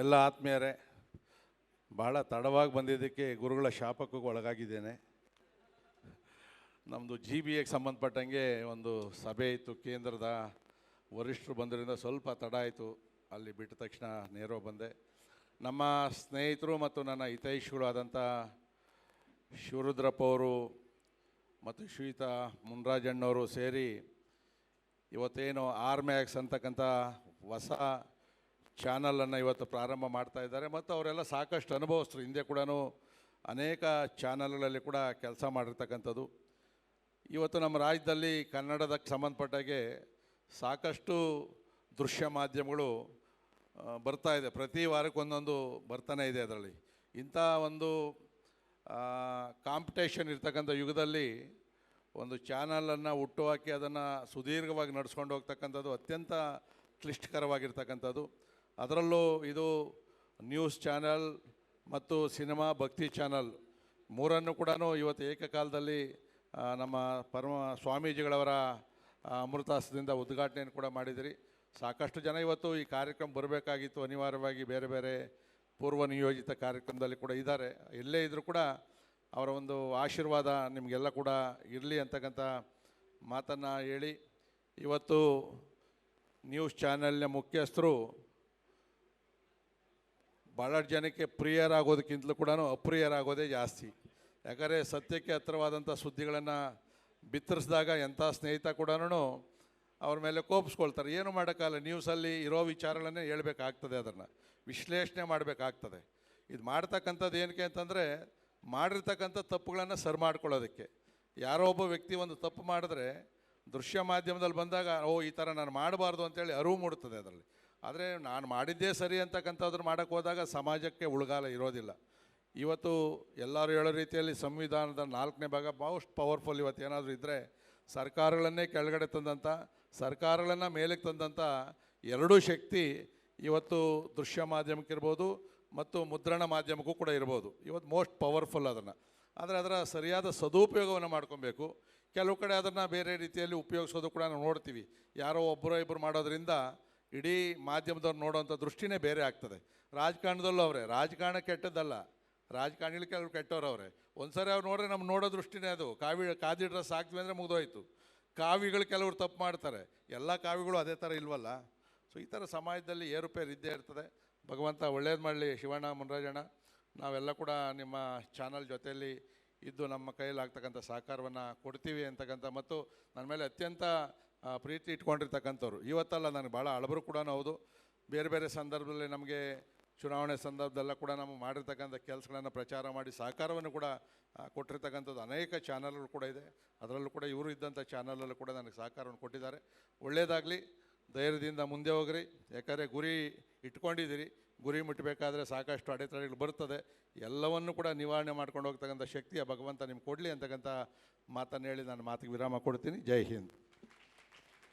ಎಲ್ಲ ಆತ್ಮೀಯರೇ, ಭಾಳ ತಡವಾಗಿ ಬಂದಿದ್ದಕ್ಕೆ ಗುರುಗಳ ಶಾಪಕ್ಕೂ ಒಳಗಾಗಿದ್ದೇನೆ. ನಮ್ಮದು ಜಿ ಬಿ ಎಗೆ ಸಂಬಂಧಪಟ್ಟಂಗೆ ಒಂದು ಸಭೆ ಇತ್ತು, ಕೇಂದ್ರದ ವರಿಷ್ಠರು ಬಂದರಿಂದ ಸ್ವಲ್ಪ ತಡ ಆಯಿತು, ಅಲ್ಲಿ ಬಿಟ್ಟ ತಕ್ಷಣ ನೇರೋ ಬಂದೆ. ನಮ್ಮ ಸ್ನೇಹಿತರು ಮತ್ತು ನನ್ನ ಹಿತೈಷಿಗಳು ಆದಂಥ ಶಿವರುದ್ರಪ್ಪ ಅವರು ಮತ್ತು ಶ್ರೀತಾ ಮುನ್ರಾಜಣ್ಣವರು ಸೇರಿ ಇವತ್ತೇನು ಆರ್ಮ್ಯಾಕ್ಸ್ ಅಂತಕ್ಕಂಥ ಹೊಸ ಚಾನಲನ್ನು ಇವತ್ತು ಪ್ರಾರಂಭ ಮಾಡ್ತಾ ಇದ್ದಾರೆ ಮತ್ತು ಅವರೆಲ್ಲ ಸಾಕಷ್ಟು ಅನುಭವಸ್ಥರು. ಹಿಂದೆ ಕೂಡ ಅನೇಕ ಚಾನಲ್ಗಳಲ್ಲಿ ಕೂಡ ಕೆಲಸ ಮಾಡಿರ್ತಕ್ಕಂಥದ್ದು. ಇವತ್ತು ನಮ್ಮ ರಾಜ್ಯದಲ್ಲಿ ಕನ್ನಡದಕ್ಕೆ ಸಂಬಂಧಪಟ್ಟಾಗೆ ಸಾಕಷ್ಟು ದೃಶ್ಯ ಮಾಧ್ಯಮಗಳು ಬರ್ತಾ ಇದೆ. ಪ್ರತಿ ವಾರಕ್ಕೊಂದೊಂದು ಬರ್ತಾನೆ ಇದೆ ಅದರಲ್ಲಿ. ಇಂಥ ಒಂದು ಕಾಂಪಿಟೇಷನ್ ಇರ್ತಕ್ಕಂಥ ಯುಗದಲ್ಲಿ ಒಂದು ಚಾನಲನ್ನು ಹುಟ್ಟುಹಾಕಿ ಅದನ್ನು ಸುದೀರ್ಘವಾಗಿ ನಡ್ಸ್ಕೊಂಡು ಹೋಗ್ತಕ್ಕಂಥದ್ದು ಅತ್ಯಂತ ಕ್ಲಿಷ್ಟಕರವಾಗಿರ್ತಕ್ಕಂಥದ್ದು. ಅದರಲ್ಲೂ ಇದು ನ್ಯೂಸ್ ಚಾನಲ್ ಮತ್ತು ಸಿನಿಮಾ ಭಕ್ತಿ ಚಾನಲ್ ಮೂರನ್ನು ಕೂಡ ಇವತ್ತು ಏಕಕಾಲದಲ್ಲಿ ನಮ್ಮ ಪರಮ ಸ್ವಾಮೀಜಿಗಳವರ ಅಮೃತಾಸದಿಂದ ಉದ್ಘಾಟನೆಯನ್ನು ಕೂಡ ಮಾಡಿದಿರಿ. ಸಾಕಷ್ಟು ಜನ ಇವತ್ತು ಈ ಕಾರ್ಯಕ್ರಮ ಬರಬೇಕಾಗಿತ್ತು. ಅನಿವಾರ್ಯವಾಗಿ ಬೇರೆ ಬೇರೆ ಪೂರ್ವ ನಿಯೋಜಿತ ಕಾರ್ಯಕ್ರಮದಲ್ಲಿ ಕೂಡ ಇದ್ದಾರೆ. ಎಲ್ಲೇ ಇದ್ದರೂ ಕೂಡ ಅವರ ಒಂದು ಆಶೀರ್ವಾದ ನಿಮಗೆಲ್ಲ ಕೂಡ ಇರಲಿ ಅಂತಕ್ಕಂಥ ಮಾತನ್ನು ಹೇಳಿ, ಇವತ್ತು ನ್ಯೂಸ್ ಚಾನೆಲ್ನ ಮುಖ್ಯಸ್ಥರು ಭಾಳಷ್ಟು ಜನಕ್ಕೆ ಪ್ರಿಯರಾಗೋದಕ್ಕಿಂತಲೂ ಕೂಡ ಅಪ್ರಿಯರಾಗೋದೇ ಜಾಸ್ತಿ. ಯಾಕಂದರೆ ಸತ್ಯಕ್ಕೆ ಹತ್ತಿರವಾದಂಥ ಸುದ್ದಿಗಳನ್ನು ಬಿತ್ತರಿಸಿದಾಗ ಎಂಥ ಸ್ನೇಹಿತ ಕೂಡ ಅವ್ರ ಮೇಲೆ ಕೋಪಿಸ್ಕೊಳ್ತಾರೆ. ಏನು ಮಾಡೋಕ್ಕಲ್ಲ ನ್ಯೂಸಲ್ಲಿ ಇರೋ ವಿಚಾರಗಳನ್ನೇ ಹೇಳಬೇಕಾಗ್ತದೆ ಅದನ್ನು. ವಿಶ್ಲೇಷಣೆ ಮಾಡಬೇಕಾಗ್ತದೆ. ಇದು ಮಾಡ್ತಕ್ಕಂಥದ್ದು ಏನಕ್ಕೆ ಅಂತಂದರೆ ಮಾಡಿರ್ತಕ್ಕಂಥ ತಪ್ಪುಗಳನ್ನು ಸರಿ ಮಾಡ್ಕೊಳ್ಳೋದಕ್ಕೆ. ಯಾರೋ ಒಬ್ಬ ವ್ಯಕ್ತಿ ಒಂದು ತಪ್ಪು ಮಾಡಿದ್ರೆ ದೃಶ್ಯ ಮಾಧ್ಯಮದಲ್ಲಿ ಬಂದಾಗ, ಓ, ಈ ಥರ ನಾನು ಮಾಡಬಾರ್ದು ಅಂತೇಳಿ ಅರಿವು ಮೂಡುತ್ತದೆ ಅದರಲ್ಲಿ. ಆದರೆ ನಾನು ಮಾಡಿದ್ದೇ ಸರಿ ಅಂತಕ್ಕಂಥದ್ರು ಮಾಡೋಕ್ಕೆ ಹೋದಾಗ ಸಮಾಜಕ್ಕೆ ಉಳ್ಗಾಲ ಇರೋದಿಲ್ಲ. ಇವತ್ತು ಎಲ್ಲರೂ ಹೇಳೋ ರೀತಿಯಲ್ಲಿ ಸಂವಿಧಾನದ ನಾಲ್ಕನೇ ಭಾಗ ಮೋಸ್ಟ್ ಪವರ್ಫುಲ್ ಇವತ್ತು ಏನಾದರೂ ಇದ್ದರೆ ಸರ್ಕಾರಗಳನ್ನೇ ಕೆಳಗಡೆ ತಂದಂಥ ಸರ್ಕಾರಗಳನ್ನು ಮೇಲಕ್ಕೆ ತಂದಂಥ ಎರಡೂ ಶಕ್ತಿ ಇವತ್ತು ದೃಶ್ಯ ಮಾಧ್ಯಮಕ್ಕಿರ್ಬೋದು ಮತ್ತು ಮುದ್ರಣ ಮಾಧ್ಯಮಕ್ಕೂ ಕೂಡ ಇರ್ಬೋದು. ಇವತ್ತು ಮೋಸ್ಟ್ ಪವರ್ಫುಲ್ ಅದನ್ನು. ಆದರೆ ಅದರ ಸರಿಯಾದ ಸದುಪಯೋಗವನ್ನು ಮಾಡ್ಕೊಬೇಕು. ಕೆಲವು ಕಡೆ ಅದನ್ನು ಬೇರೆ ರೀತಿಯಲ್ಲಿ ಉಪಯೋಗಿಸೋದು ಕೂಡ ನಾವು ನೋಡ್ತೀವಿ. ಯಾರೋ ಒಬ್ಬರೋ ಇಬ್ಬರು ಮಾಡೋದ್ರಿಂದ ಇಡೀ ಮಾಧ್ಯಮದವ್ರು ನೋಡೋವಂಥ ದೃಷ್ಟಿನೇ ಬೇರೆ ಆಗ್ತದೆ. ರಾಜಕಾರಣದಲ್ಲೂ ಅವರೇ, ರಾಜಕಾರಣ ಕೆಟ್ಟದ್ದಲ್ಲ. ರಾಜಕಾರಣಿಗಳು ಕೆಲವರು ಕೆಟ್ಟವ್ರು ಅವರೇ. ಒಂದ್ಸರಿ ಅವ್ರು ನೋಡ್ರೆ ನಮ್ಮ ನೋಡೋ ದೃಷ್ಟಿನೇ ಅದು. ಕಾವಿ, ಕಾದಿ ಡ್ರೆಸ್ ಹಾಕ್ತೀವಿ ಅಂದರೆ ಮುಗಿದೋಯ್ತು. ಕಾವಿಗಳು ಕೆಲವರು ತಪ್ಪು ಮಾಡ್ತಾರೆ. ಎಲ್ಲ ಕಾವಿಗಳು ಅದೇ ಥರ ಇಲ್ವಲ್ಲ? ಸೊ, ಈ ಥರ ಸಮಾಜದಲ್ಲಿ ಏರುಪೇರು ಇದ್ದೇ ಇರ್ತದೆ. ಭಗವಂತ ಒಳ್ಳೇದು ಮಾಡಲಿ ಶಿವಣ್ಣ ಮುನರಾಜಣ್ಣ ನಾವೆಲ್ಲ ಕೂಡ ನಿಮ್ಮ ಚಾನಲ್ ಜೊತೆಯಲ್ಲಿ ಇದ್ದು ನಮ್ಮ ಕೈಯಲ್ಲಿ ಆಗ್ತಕ್ಕಂಥ ಸಹಕಾರವನ್ನು ಕೊಡ್ತೀವಿ ಅಂತಕ್ಕಂಥ ಮತ್ತು ನನ್ನ ಮೇಲೆ ಅತ್ಯಂತ ಪ್ರೀತಿ ಇಟ್ಕೊಂಡಿರ್ತಕ್ಕಂಥವ್ರು. ಇವತ್ತಲ್ಲ ನನಗೆ ಭಾಳ ಅಳಬರು ಕೂಡ ಹೌದು. ಬೇರೆ ಬೇರೆ ಸಂದರ್ಭದಲ್ಲಿ ನಮಗೆ ಚುನಾವಣೆ ಸಂದರ್ಭದಲ್ಲ ಕೂಡ ನಾವು ಮಾಡಿರ್ತಕ್ಕಂಥ ಕೆಲಸಗಳನ್ನು ಪ್ರಚಾರ ಮಾಡಿ ಸಹಕಾರವನ್ನು ಕೂಡ ಕೊಟ್ಟಿರ್ತಕ್ಕಂಥದ್ದು ಅನೇಕ ಚಾನಲ್ಗಳು ಕೂಡ ಇದೆ. ಅದರಲ್ಲೂ ಕೂಡ ಇವರು ಇದ್ದಂಥ ಚಾನಲಲ್ಲೂ ಕೂಡ ನನಗೆ ಸಹಕಾರವನ್ನು ಕೊಟ್ಟಿದ್ದಾರೆ. ಒಳ್ಳೆಯದಾಗಲಿ ಧೈರ್ಯದಿಂದ ಮುಂದೆ ಹೋಗ್ರಿ. ಯಾಕಂದರೆ ಗುರಿ ಇಟ್ಕೊಂಡಿದ್ದೀರಿ. ಗುರಿ ಮುಟ್ಟಬೇಕಾದ್ರೆ ಸಾಕಷ್ಟು ಅಡೆತಡೆಗಳು ಬರ್ತದೆ ಎಲ್ಲವನ್ನು ಕೂಡ ನಿವಾರಣೆ ಮಾಡ್ಕೊಂಡು ಹೋಗ್ತಕ್ಕಂಥ ಶಕ್ತಿಯ ಭಗವಂತ ನಿಮ್ಗೆ ಕೊಡಲಿ ಅಂತಕ್ಕಂಥ ಮಾತನ್ನು ಹೇಳಿ ನಾನು ಮಾತಿಗೆ ವಿರಾಮ ಕೊಡ್ತೀನಿ. ಜೈ ಹಿಂದ್.